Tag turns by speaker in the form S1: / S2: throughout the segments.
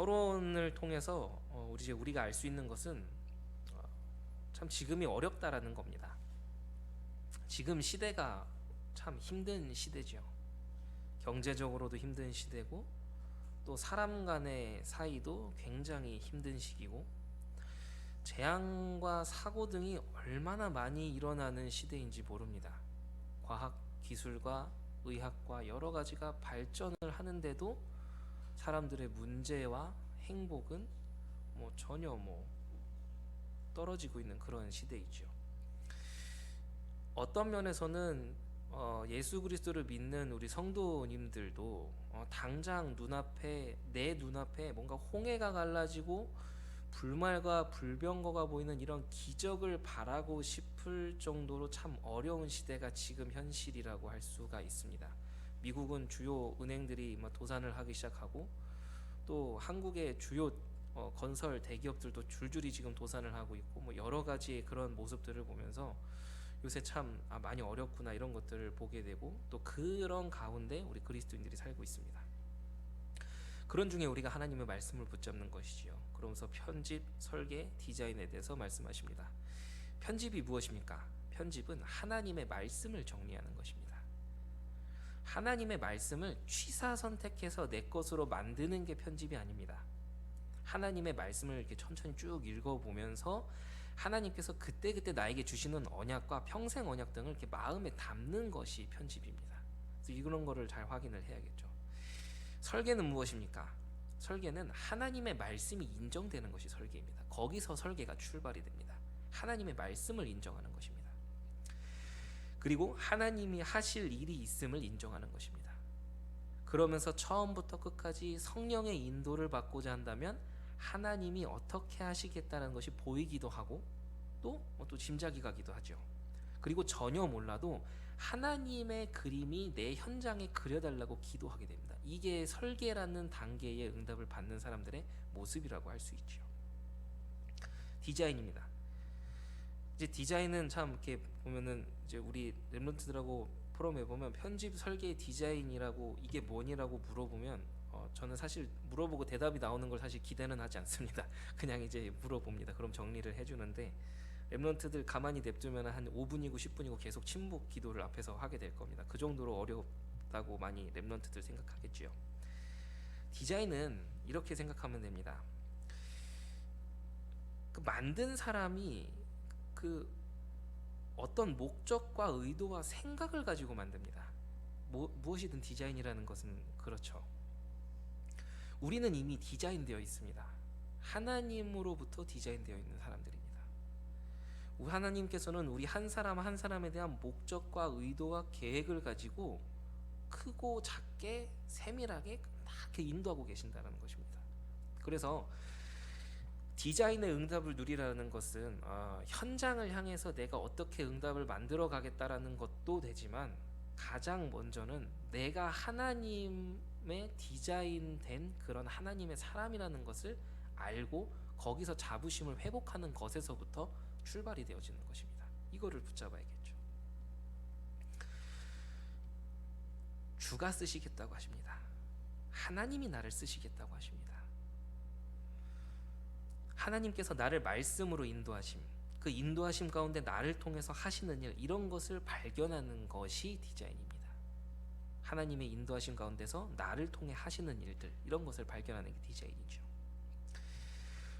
S1: 서론을 통해서 어, 우리 우리가 알 수 있는 것은 어, 참 지금이 어렵다라는 겁니다. 지금 시대가 참 힘든 시대죠. 경제적으로도 힘든 시대고 또 사람 간의 사이도 굉장히 힘든 시기고 재앙과 사고 등이 얼마나 많이 일어나는 시대인지 모릅니다. 과학 기술과 의학과 여러 가지가 발전을 하는데도 사람들의 문제와 행복은 뭐 전혀 뭐 떨어지고 있는 그런 시대이죠. 어떤 면에서는 어, 예수 그리스도를 믿는 우리 성도님들도 어, 당장 눈앞에 내 눈앞에 뭔가 홍해가 갈라지고 불말과 불병거가 보이는 이런 기적을 바라고 싶을 정도로 참 어려운 시대가 지금 현실이라고 할 수가 있습니다. 미국은 주요 은행들이 뭐 도산을 하기 시작하고 또 한국의 주요 어, 건설 대기업들도 줄줄이 지금 도산을 하고 있고 뭐 여러 가지의 그런 모습들을 보면서 요새 참 아, 많이 어렵구나 이런 것들을 보게 되고 또 그런 가운데 우리 그리스도인들이 살고 있습니다. 그런 중에 우리가 하나님의 말씀을 붙잡는 것이지요. 그러면서 편집, 설계, 디자인에 대해서 말씀하십니다. 편집이 무엇입니까? 편집은 하나님의 말씀을 정리하는 것입니다. 하나님의 말씀을 취사 선택해서 내 것으로 만드는 게 편집이 아닙니다. 하나님의 말씀을 이렇게 천천히 쭉 읽어보면서 하나님께서 그때그때 나에게 주시는 언약과 평생 언약 등을 이렇게 마음에 담는 것이 편집입니다. 그래서 이런 거를 잘 확인을 해야겠죠. 설계는 무엇입니까? 설계는 하나님의 말씀이 인정되는 것이 설계입니다. 거기서 설계가 출발이 됩니다. 하나님의 말씀을 인정하는 것입니다. 그리고 하나님이 하실 일이 있음을 인정하는 것입니다. 그러면서 처음부터 끝까지 성령의 인도를 받고자 한다면 하나님이 어떻게 하시겠다는 것이 보이기도 하고 또 또 짐작이 가기도 하죠. 그리고 전혀 몰라도 하나님의 그림이 내 현장에 그려달라고 기도하게 됩니다. 이게 설계라는 단계의 응답을 받는 사람들의 모습이라고 할 수 있죠. 디자인입니다. 이제 디자인은 참 이렇게 보면은 이제 우리 랩런트들하고 포럼에 보면 편집 설계 디자인이라고 이게 뭐니라고 물어보면 어, 저는 사실 물어보고 대답이 나오는 걸 사실 기대는 하지 않습니다. 그냥 이제 물어봅니다. 그럼 정리를 해주는데 랩런트들 가만히 냅두면 한 5분이고 10분이고 계속 침묵 기도를 앞에서 하게 될 겁니다. 그 정도로 어렵다고 많이 랩런트들 생각하겠지요. 디자인은 이렇게 생각하면 됩니다. 그 만든 사람이 그 어떤 목적과 의도와 생각을 가지고 만듭니다. 뭐, 무엇이든 디자인이라는 것은 그렇죠. 우리는 이미 디자인되어 있습니다. 하나님으로부터 디자인되어 있는 사람들입니다. 하나님께서는 우리 한 사람 한 사람에 대한 목적과 의도와 계획을 가지고 크고 작게 세밀하게 다 이렇게 인도하고 계신다는 것입니다. 그래서 디자인의 응답을 누리라는 것은 어, 현장을 향해서 내가 어떻게 응답을 만들어 가겠다라는 것도 되지만 가장 먼저는 내가 하나님의 디자인된 그런 하나님의 사람이라는 것을 알고 거기서 자부심을 회복하는 것에서부터 출발이 되어지는 것입니다. 이거를 붙잡아야겠죠. 주가 쓰시겠다고 하십니다. 하나님이 나를 쓰시겠다고 하십니다. 하나님께서 나를 말씀으로 인도하심, 그 인도하심 가운데 나를 통해서 하시는 일 이런 것을 발견하는 것이 디자인입니다. 하나님의 인도하심 가운데서 나를 통해 하시는 일들 이런 것을 발견하는 게 디자인이죠.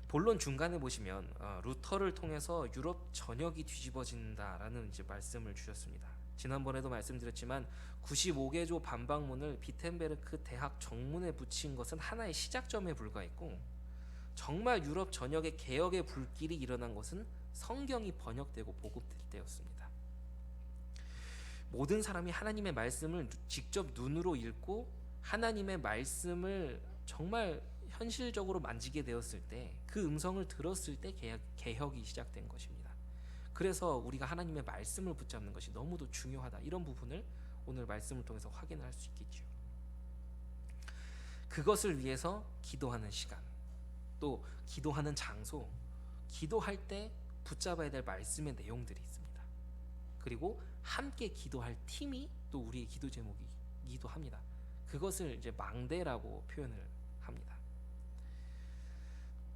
S1: 본론 중간에 보시면 어, 루터를 통해서 유럽 전역이 뒤집어진다라는 이제 말씀을 주셨습니다. 지난번에도 말씀드렸지만 95개조 반박문을 비텐베르크 대학 정문에 붙인 것은 하나의 시작점에 불과했고 정말 유럽 전역에 개혁의 불길이 일어난 것은 성경이 번역되고 보급될 때였습니다. 모든 사람이 하나님의 말씀을 직접 눈으로 읽고 하나님의 말씀을 정말 현실적으로 만지게 되었을 때 그 음성을 들었을 때 개혁, 개혁이 시작된 것입니다. 그래서 우리가 하나님의 말씀을 붙잡는 것이 너무도 중요하다. 이런 부분을 오늘 말씀을 통해서 확인할 수 있겠죠. 그것을 위해서 기도하는 시간, 또 기도하는 장소, 기도할 때 붙잡아야 될 말씀의 내용들이 있습니다. 그리고 함께 기도할 팀이 또 우리의 기도 제목이기도 합니다. 그것을 이제 망대라고 표현을 합니다.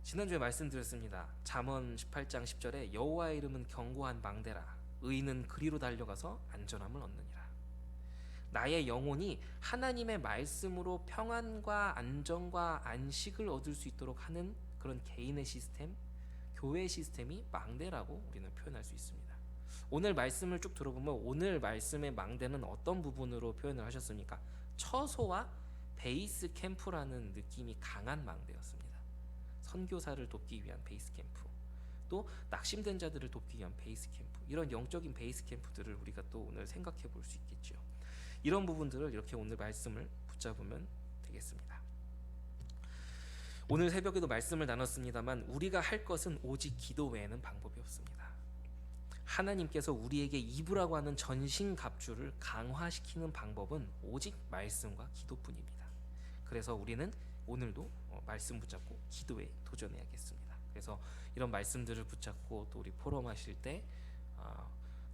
S1: 지난주에 말씀드렸습니다. 잠언 18장 10절에 여호와의 이름은 견고한 망대라 의인은 그리로 달려가서 안전함을 얻느니라. 나의 영혼이 하나님의 말씀으로 평안과 안정과 안식을 얻을 수 있도록 하는 그런 개인의 시스템, 교회 시스템이 망대라고 우리는 표현할 수 있습니다. 오늘 말씀을 쭉 들어보면 오늘 말씀의 망대는 어떤 부분으로 표현을 하셨습니까? 처소와 베이스 캠프라는 느낌이 강한 망대였습니다. 선교사를 돕기 위한 베이스 캠프, 또 낙심된 자들을 돕기 위한 베이스 캠프, 이런 영적인 베이스 캠프들을 우리가 또 오늘 생각해 볼 수 있겠죠. 이런 부분들을 이렇게 오늘 말씀을 붙잡으면 되겠습니다. 오늘 새벽에도 말씀을 나눴습니다만 우리가 할 것은 오직 기도 외에는 방법이 없습니다. 하나님께서 우리에게 이브라고 하는 전신 갑주를 강화시키는 방법은 오직 말씀과 기도뿐입니다. 그래서 우리는 오늘도 어, 말씀 붙잡고 기도에 도전해야겠습니다. 그래서 이런 말씀들을 붙잡고 또 우리 포럼 하실 때 어,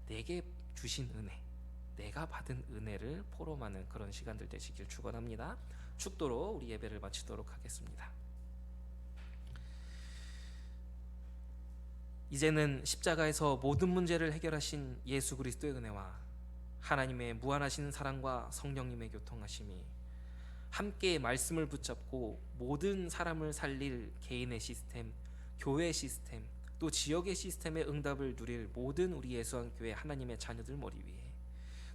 S1: 내게 주신 은혜, 내가 받은 은혜를 포럼하는 그런 시간들 되시길 축원합니다. 축도로 우리 예배를 마치도록 하겠습니다. 이제는 십자가에서 모든 문제를 해결하신 예수 그리스도의 은혜와 하나님의 무한하신 사랑과 성령님의 교통하심이 함께 말씀을 붙잡고 모든 사람을 살릴 개인의 시스템, 교회 시스템, 또 지역의 시스템의 응답을 누릴 모든 우리 예수한 교회 하나님의 자녀들 머리 위에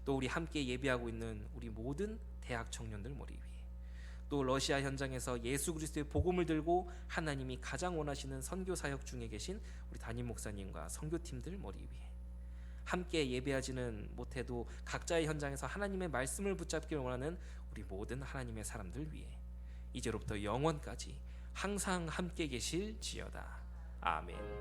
S1: 또 우리 함께 예배하고 있는 우리 모든 대학 청년들 머리 위에 또 러시아 현장에서 예수 그리스도의 복음을 들고 하나님이 가장 원하시는 선교 사역 중에 계신 우리 담임 목사님과 선교팀들 머리 위에 함께 예배하지는 못해도 각자의 현장에서 하나님의 말씀을 붙잡기를 원하는 우리 모든 하나님의 사람들 위해 이제로부터 영원까지 항상 함께 계실지어다. 아멘.